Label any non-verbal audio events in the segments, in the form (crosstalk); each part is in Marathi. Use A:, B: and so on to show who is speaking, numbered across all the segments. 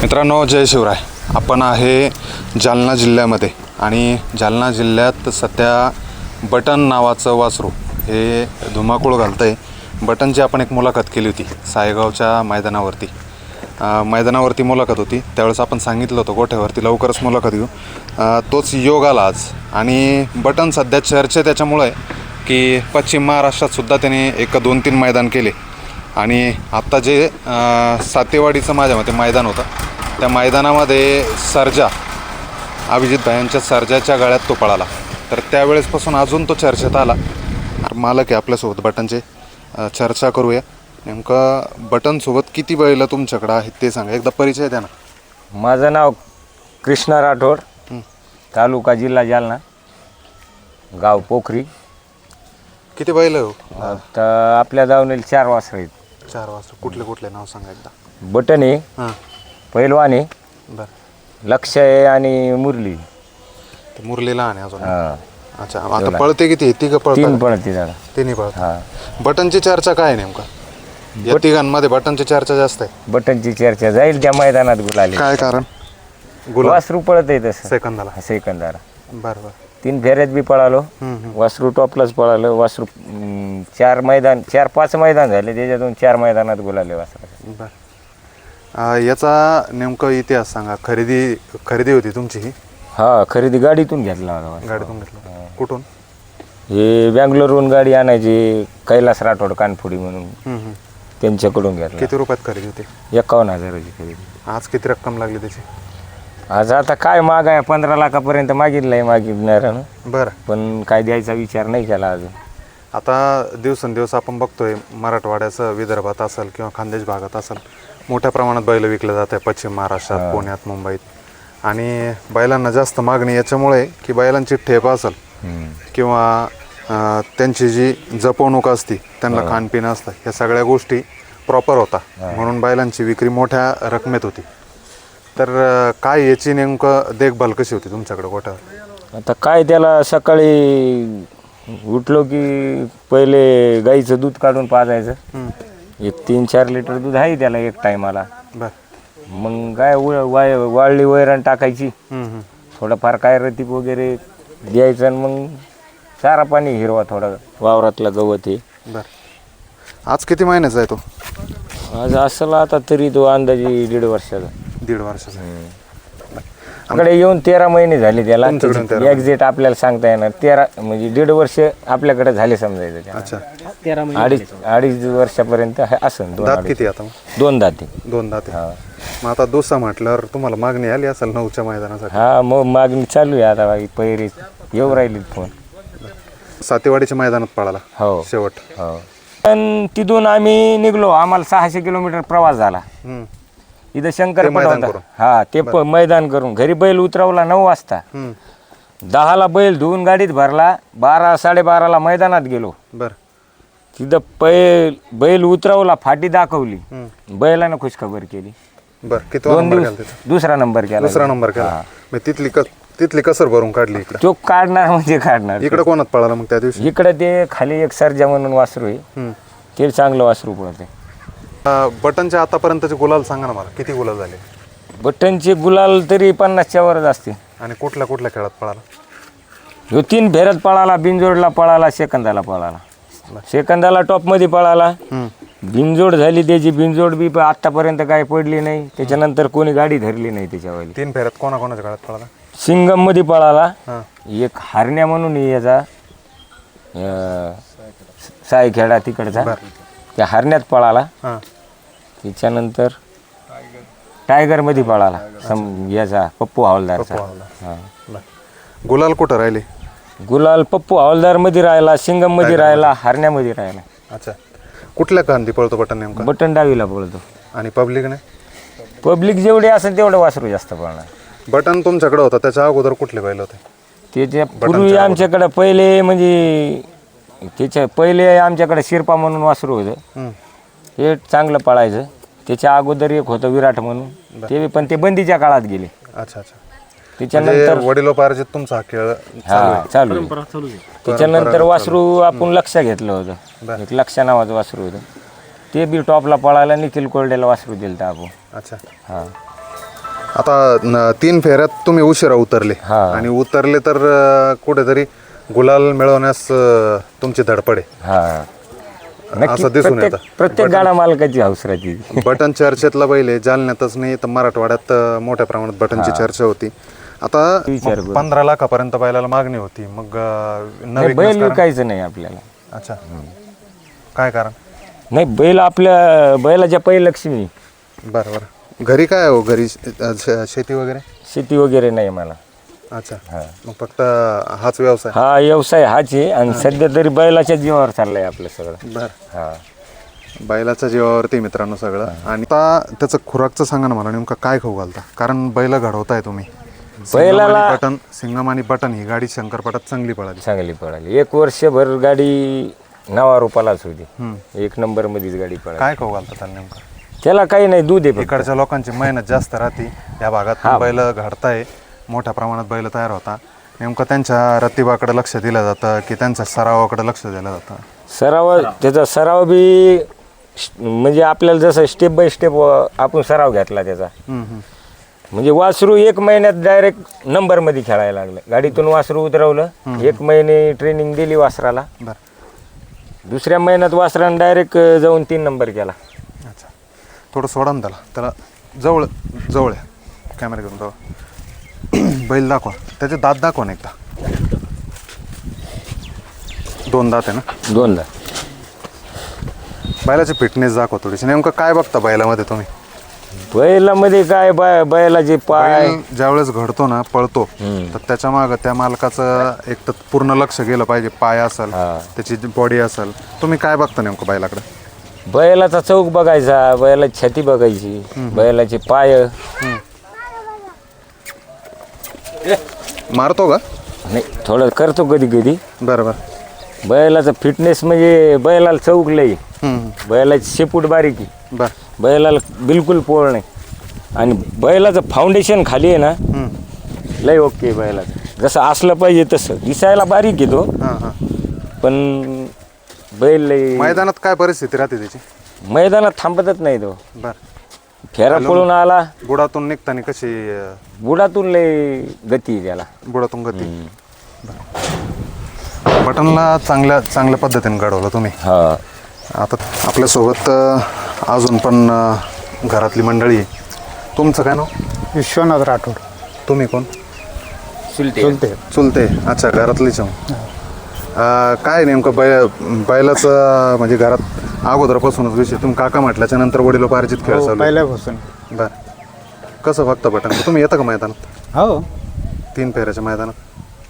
A: मित्रांनो जय शिवराय. आपण आहे जालना जिल्ह्यामध्ये आणि जालना जिल्ह्यात सध्या बटन नावाचं वासरू हे धुमाकूळ घालतं आहे बटनची आपण एक मुलाखत केली होती सायगावच्या मैदानावरती. मैदानावरती मुलाखत होती. त्यावेळेस आपण सांगितलं होतं गोठ्यावरती लवकरच मुलाखत घेऊ. तोच योग आला आज. आणि बटन सध्या चर्चे त्याच्यामुळं आहे की पश्चिम महाराष्ट्रातसुद्धा त्याने एक दोन तीन मैदान केले. आणि आत्ता जे सातेवाडीचं माझ्या मते मैदान होतं त्या मैदानामध्ये सर्जा अभिजित भायांच्या सर्जाच्या गळ्यात तो पळाला. तर त्यावेळेसपासून अजून तो चर्चेत आला. मालक आहे आपल्यासोबत बटनचे. चर्चा करूया. नेमकं बटनसोबत किती बैल तुमच्याकडं आहेत ते सांगा. एकदा परिचय द्या ना.
B: माझं नाव कृष्णा राठोड. तालुका जिल्हा जालना गाव पोखरी.
A: किती बैल हो?
B: आता आपल्या दावणीला चार वासरं आहेत.
A: चार वाजता. कुठले कुठले नाव सांगा एकदा. हां.
B: पैलवान आहे
A: बरं.
B: लक्ष आहे आणि मुरली.
A: ते मुरली लहान आहे अजून.
B: हा.
A: अच्छा आता पळते किती? तिघं
B: तीन
A: पळतात
B: पळते दादा
A: तिन्ही पळत
B: हा.
A: बटनची चर्चा काय आहे नेमकं? या तिघांमध्ये बटनची चर्चा जास्त आहे.
B: बटनची चर्चा जाईल त्या मैदानात गुलाली.
A: काय कारण? गुलाब
B: वासरू पळत आहे तसं.
A: सेकंदाला.
B: सेकंदारा
A: बरं बरं.
B: तीन फेऱ्यात बी पळालो. वासरू टॉपलाच पळालो. वासरू अं, चार मैदान चार पाच मैदान झाले. त्याच्यातून चार मैदानात गुलाले वासरू.
A: बरं. अं, याचा नेमकं इतिहास सांगा. खरेदी खरेदी होती तुमची ही?
B: हा खरेदी गाडीतून घेतला होता वासरू.
A: गाडीतून घेतलं कुठून?
B: हे बँगलोरहून गाडी आणायची कैलास राठोड कानफुडी म्हणून.
A: हम्म, हम्म.
B: त्यांच्याकडून घेतला.
A: किती रुपयात खरेदी होती?
B: एकावन्न हजाराची खरेदी.
A: आज किती रक्कम लागली त्याची?
B: आज आता काय माग आहे? पंधरा लाखापर्यंत मागितलंय मागितणार
A: बरं.
B: पण काय द्यायचा विचार नाही केला अजून.
A: आता दिवसेंदिवस आपण बघतोय मराठवाड्याचं विदर्भात असेल किंवा खानदेश भागात असेल मोठ्या प्रमाणात बैल विकले जात आहे पश्चिम महाराष्ट्रात पुण्यात मुंबईत. आणि बैलांना जास्त मागणी याच्यामुळे की बैलांची ठेप असेल किंवा अं, त्यांची जी जपवणूक असती त्यांना खाणपिण असतं ह्या सगळ्या गोष्टी प्रॉपर होता. म्हणून बैलांची विक्री मोठ्या रकमेत होती. तर अं, काय याची नेमकं देखभाल कशी होती तुमच्याकडे गोठ्यावर?
B: आता काय त्याला सकाळी उठलो की पहिले गाईचं दूध काढून पाजायचं. एक तीन चार लिटर दूध आहे त्याला एक टायमाला.
A: बरं.
B: मग काय वाय वाळली वैरण टाकायची.
A: हम्म, हम्म.
B: थोडंफार काय रतीप वगैरे द्यायचं आणि मग चारा पाणी हिरवा थोडा वावरातला गवत हे
A: बरं. आज किती महिन्याचा आहे तो?
B: आज असेल आता तरी तो अंदाजे दीड वर्षाचा.
A: दीड वर्षाचा
B: आपल्याकडे येऊन तेरा महिने झाले त्याला.
A: तुमच्याकडून तेरा
B: एक्झॅक्ट आपल्याला सांगता येणार. तेरा म्हणजे दीड वर्ष आपल्याकडे झाले समजायचं त्याला.
A: अच्छा.
B: अडीच अडीच वर्षापर्यंत आहे असं दोन
A: दात
B: अडीच.
A: किती आता? मग?
B: दोन दाते.
A: दोन दात. आहे.
B: हा.
A: मग आता दुसरा म्हटल्यावर तुम्हाला मागणी आली असेल नऊच्या मैदानासाठी?
B: हा मग मागणी चालू आहे आता बाई पैरी येऊ राहिली फोन.
A: सातेवाडीच्या मैदानात पळाला.
B: हो.
A: शेवट.
B: हो. पण तिथून आम्ही निघलो. आम्हाला सहाशे किलोमीटर प्रवास झाला.
A: हम्म,
B: इथं शंकर
A: मैदान
B: होता.
A: करून.
B: हा ते प- मैदान करून. घरी बैल उतरवला नऊ वाजता.
A: हम्म,
B: दहाला बैल धुवून गाडीत भरला. बारा साडेबाराला मैदानात गेलो.
A: बरं.
B: तिथं बैल बैल उतरवला फाटी दाखवली.
A: हम्म,
B: बैलानं खुशखबर केली.
A: बरं किती
B: दोन
A: नंबर
B: दिवस दुसरा नंबर केला.
A: दुसरा नंबर केला. मग तिथली तिथली कसर भरून काढली इकडं?
B: तो काढणार म्हणजे काढणार.
A: इकडं कोणात पळाला मग त्या दिवशी?
B: इकडे ते खाली एक सर्जा म्हणून वासरू आहे.
A: हम्म.
B: ते चांगलं वासरू पडते
A: अं, बटनच्या आतापर्यंतचे गुलाल सांगा ना मला किती गुलाल झाले?
B: बटनचे गुलाल तरी पन्नासच्या वरच असते
A: आणि कुठल्या कुठल्या खेळात पळाला?
B: ह्यो तीन फेऱ्यात पळाला बिनजोडला पळाला सेकंदाला पळाला. सेकंदाला टॉपमध्ये पळाला. बिनजोड झाली त्याची बिनजोड बी आत्तापर्यंत काय पडली नाही. त्याच्यानंतर कोणी गाडी धरली नाही त्याच्यावाली
A: तीन फेऱ्यात कोणाकोणाच्या काळात पळाला?
B: सिंगममध्ये पळाला.
A: हां.
B: एक हरण्या म्हणून याचा सायखेडा तिकडचा. त्या हरण्यात पळाला.
A: हां.
B: त्याच्यानंतर टायगरमध्ये पळाला. सम याचा पप्पू हवालदारचा. हां.
A: बरं. गुलाल कुठं राहिले?
B: गुलाल पप्पू हवालदारमध्ये राहिला सिंगममध्ये राहिला हरण्यामध्ये राहिला.
A: अच्छा. कुठल्या कांदी पळतो बटन नेमका?
B: बटन डावीला पळतो.
A: आणि पब्लिकने
B: पब्लिक जेवढे असेल तेवढं वासरू जास्त पळणार.
A: बटन तुमच्याकडे होता त्याच्या अगोदर कुठले बैल होते?
B: त्याच्या पूर्वी आमच्याकडे पहिले म्हणजे त्याच्या पहिले आमच्याकडे शिरपा म्हणून वासरू होतं.
A: हम्म,
B: हे चांगलं पळायचं. त्याच्या अगोदर एक होतं विराट म्हणून. ते पण ते बंदीच्या काळात गेले.
A: अच्छा अच्छा.
B: त्याच्यानंतर
A: म्हणजे वडिलोपार्जित तुमचा खेळ
B: हा चालू आहे. त्याच्यानंतर वासरू आपण लक्ष घेतलं होतं. एक लक्ष नावाचं वासरू होतं. ते बी टॉपला पळायला निखिल कोरड्याला वासरू दिलं होतं आपण.
A: अच्छा.
B: हा.
A: आता न- तीन फेऱ्यात तुम्ही उशिरा उतरले.
B: हा.
A: आणि उतरले तर अं, कुठेतरी गुलाल मिळवण्यास अं, तुमची धडपड आहे.
B: हा. नक्की
A: असं दिसून
B: प्रत्येक
A: येतं.
B: प्रत्येक गाडा मालकाची हौस राहते
A: बटन चर्चेतला आहे जालन्यातच नाही तर मराठवाड्यात अं, मोठ्या प्रमाणात बटनची चर्चा होती. आता
B: विचार
A: मग. पंधरा लाखापर्यंत बैलाला मागणी होती. मग अं, न
B: नाही,
A: विकण्यास
B: बैल
A: कारण?
B: विकायचं नाही आपल्याला.
A: अच्छा. काय कारण?
B: नाही बैल आपल्या बैलाच्या पै लक्ष्मी
A: बरं बरं. घरी काय हो? घरी अं, श- शेती वगैरे?
B: शेती वगैरे नाही मला.
A: अच्छा.
B: हा.
A: मग फक्त हाच व्यवसाय.
B: हा व्यवसाय हाच आहे. आणि सध्या तरी बैलाच्या जीवावर चाललंय आपलं सगळं.
A: बरं.
B: हा.
A: बैलाच्या जीवावरती मित्रांनो सगळं. आणि आता त्याचं खुराकचं सांगा ना मला नेमकं काय खाऊ घालता? कारण बैल घडवताय तुम्ही.
B: बैलाला-
A: आणि बटन सिंगम आणि बटन ही गाडी शंकरपाटात चांगली पळाली.
B: चांगली पळाली. एक वर्षभर गाडी नवा रुपालाच होती. एक नंबर मध्येच गाडी पळाली.
A: काय खाऊ घालता त्याला नेमकं?
B: त्याला काही नाही दूध आहे फक्त.
A: इकडच्या लोकांची मेहनत जास्त राहते. या भागात बैल घडताय. मोठ्या प्रमाणात बैल तयार होता. नेमकं त्यांच्या रतिबाकडे लक्ष दिलं जातं की त्यांच्या सरावाकडे लक्ष दिलं जातं?
B: सराव त्याचा सराव बी म्हणजे आपल्याला जसं स्टेप बाय स्टेप आपण सराव घेतला त्याचा. म्हणजे वासरू एक महिन्यात डायरेक्ट नंबरमध्ये खेळायला लागलं. गाडीतून वासरू उतरवलं. एक महिने ट्रेनिंग दिली वासराला.
A: बरं.
B: दुसऱ्या महिन्यात वासरानं डायरेक्ट जाऊन तीन नंबर केला.
A: अच्छा. थोडं सोडा ना त्याला. त्याला जवळ जवळ आहे कॅमेरा घेऊन जाऊ. (clears throat) बैल दाखवा. त्याचे दात दाखवा ना एकदा. दोन दात आहे ना?
B: दोनदा
A: बैलाची फिटनेस दाखवा थोडीशी. नेमकं काय बघता बैलामध्ये तुम्ही?
B: बैलामध्ये काय बाय बैलाचे पाय?
A: बैल ज्यावेळेस घडतो ना पळतो तर त्याच्या मागं त्या मालकाचं एक तर पूर्ण लक्ष गेलं पाहिजे. पाय असेल
B: हा.
A: त्याची बॉडी असेल. तुम्ही काय बघता नेमकं बैलाकडे?
B: बैलाचा चौक बघायचा बैलाची छाती बघायची बैलाचे पाय.
A: मारतो का?
B: नाही थोडं करतो कधी कधी.
A: बरं बरं.
B: बैलाचा फिटनेस म्हणजे बैलाला चौक लई. बैलाची शेपूट बारीकी
A: बरं.
B: बैलाला बिलकुल पोळ नाही. आणि बैलाचं फाउंडेशन खाली आहे ना. लय ओके बैलाचं. जसं असलं पाहिजे तसं. दिसायला बारीक आहे तो.
A: हां हां.
B: पण बैल लय
A: मैदानात काय परिस्थिती राहते त्याची?
B: मैदानात थांबतच नाही तो.
A: बरं.
B: फेरा पळून आला.
A: बुडातून निघताना कशी अं,
B: बुडातून लय गती आहे त्याला.
A: बुडातून गती? बटनला चांगल्या चांगल्या पद्धतीने घडवलं तुम्ही.
B: हा.
A: आता आपल्यासोबत अं, अजून पण अं, घरातली मंडळी आहे. तुमचं काय नाव?
C: विश्वनाथ राठोड.
A: तुम्ही कोण?
C: चुलते.
A: चुलते. अच्छा घरातलीच आहे. अं, काय नेमकं बै बैलाचं म्हणजे घरात अगोदरपासूनच विषय. तुम्ही काका म्हटल्याच्या नंतर वडिलोपार्जित खेळ
C: हो,
A: चालू आहे.
C: पहिल्यापासून.
A: बरं. कसं बघता बटन तुम्ही येता का मैदानात?
C: हो.
A: तीन फेऱ्याच्या मैदानात?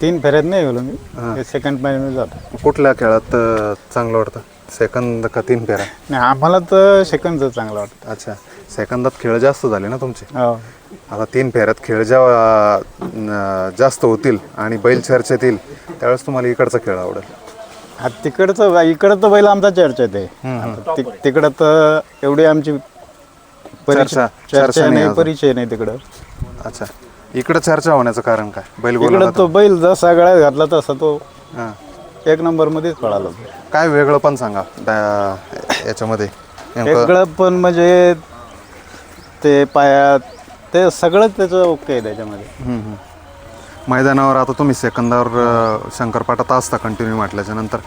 C: तीन फेऱ्यात नाही गेलो. मी. सेकंड महिन्यामध्ये जातो.
A: कुठल्या खेळात अं, चांगलं वाटतं? सेकंद का तीन फेऱ्या?
C: नाही आम्हाला तर सेकंडचं चांगलं वाटतं.
A: अच्छा. सेकंदात खेळ जास्त झाले ना तुमचे?
C: हो.
A: आता तीन फेऱ्यात खेळ जेव्हा अं, जास्त होतील आणि बैल चर्चेत येईल त्यावेळेस तुम्हाला इकडचा खेळ आवडेल.
C: हा तिकडचं इकडं तर बैल आमचा चर्चेत आहे. आता ति- तिकडं तर एवढी आमची
A: चर्चा- चर्चा
C: चर्चा
A: नाही
C: नाही
A: अजून.
C: परिचय नाही तिकडं.
A: अच्छा. इकडं चर्चा होण्याचं कारण काय? बैल
C: इकडं तो बैल जसा गळ्यात घातला तसा तो
A: हां.
C: एक नंबर मध्येच पळाला.
A: काय वेगळं पण सांगा त्या- याच्यामध्ये. नेमकं
C: वेगळं पण म्हणजे ते पायात ते सगळंच त्याचं ओके आहे त्याच्यामध्ये.
A: हम्म, हम्म. मैदानावर आता तुम्ही सेकंदावर शंकरपाटात असता कंटिन्यू म्हटल्याच्या नंतर.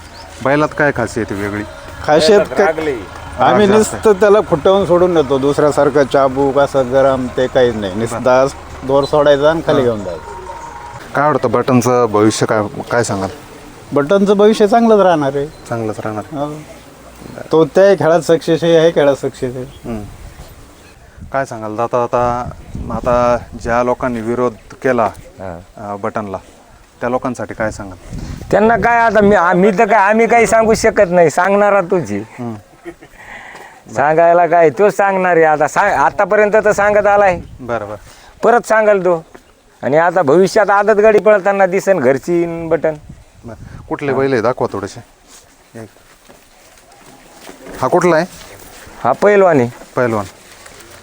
A: बैलात काय खासियत आहे वेगळी?
C: खासियत काय? आम्ही नुसतं त्याला खुटवून सोडून देतो दुसऱ्यासारखं चाबूक असं गरम ते काहीच नाही. नुसता दोर सोडायचा आणि खाली घेऊन जायचं.
A: काय वाटतं बटनचं भविष्य काय काय सांगाल?
C: बटनचं भविष्य चांगलंच राहणार आहे.
A: चांगलंच राहणार.
C: तो त्या खेळात सक्सेस आहे खेळात सक्सेस आहे.
A: काय सांगाल? आता आता आता ज्या लोकांनी विरोध केला अं, बटनला. त्या लोकांसाठी काय सांगाल?
B: त्यांना काय आता मी आम्ही तर काय आम्ही काही सांगू शकत नाही. सांगणारा तुझी. सांगायला काय? तोच सांगणार आहे. आता सांग आतापर्यंत तर सांगत आलाय.
A: बरं बरं.
B: परत सांगाल तो. आणि आता भविष्यात आदत गाडी पळताना दिसन घरची बटन.
A: बरं. कुठले बैल आहे दाखवा थोडेसे. एक. हा कुठला आहे?
B: हा पैलवानी
A: पहिलवान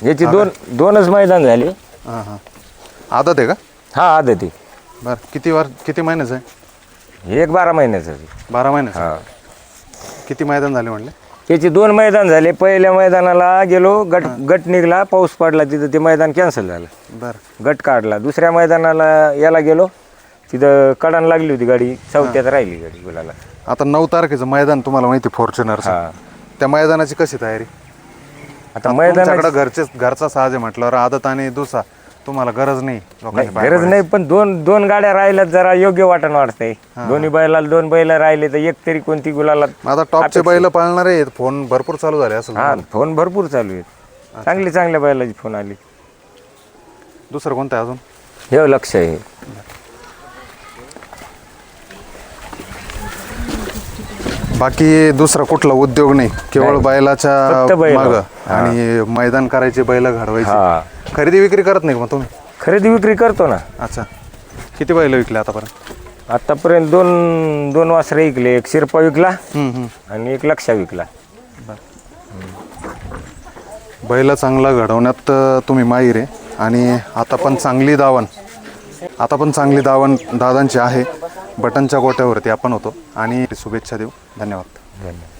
B: याची दोन दोनच मैदान झाली.
A: हां हां. आदत आहे का?
B: हा आदती
A: बरं किती वर किती महिन्याचं आहे?
B: एक बारा महिन्याचं
A: बारा महिन्याचं
B: हा.
A: किती मैदान झाले म्हणले?
B: त्याचे दोन मैदान झाले. पहिल्या मैदानाला गेलो गट गट निघला पाऊस पडला तिथं ते मैदान कॅन्सल झालं.
A: बरं.
B: गट काढला. दुसऱ्या मैदानाला याला गेलो. तिथं कडान लागली होती गाडी चौथ्यात राहिली गाडी गुलाला.
A: आता नऊ तारखेचं मैदान तुम्हाला माहिती फॉर्च्युनरचं
B: हा.
A: त्या मैदानाची कशी तयारी?
B: आता मैदान
A: तुमच्याकडे घरचे घरचा साज आहे म्हटल्यावर आदत आणि दुसा तुम्हाला गरज नाही
B: गरज नाही पण दोन दोन गाड्या राहिल्यात जरा योग्य वाटण वाटतंय दोन्ही बैलाला दोन बैल राहिले तर एक तरी कोणती गुलाला
A: आता टॉपचे बैल पाळणारे आहेत. फोन भरपूर चालू झाले असं
B: हा फोन भरपूर चालू आहेत. चांगली चांगल्या बैलाची फोन आली.
A: दुसरं कोणतं आहे अजून?
B: हे लक्ष आहे.
A: बाकी दुसरा कुठला उद्योग नाही केवळ बैलाच्या
B: बैल.
A: माग. आणि मैदान करायचे बैल घडवायचे. खरेदी विक्री करत नाही का मग तुम्ही?
B: खरेदी विक्री करतो ना.
A: अच्छा. किती बैल विकले आतापर्यंत?
B: आतापर्यंत दोन दोन वासरे विकले एक शिरपा विकला
A: हम्म, हम्म.
B: आणि एक लक्षा विकला.
A: बैल चांगला घडवण्यात अं, तुम्ही माहीर आहे. आणि आता पण चांगली दावण आता पण चांगली दावण दादांची आहे. बटनच्या गोट्यावरती आपण होतो. आणि शुभेच्छा देऊ. धन्यवाद.
B: धन्यवाद.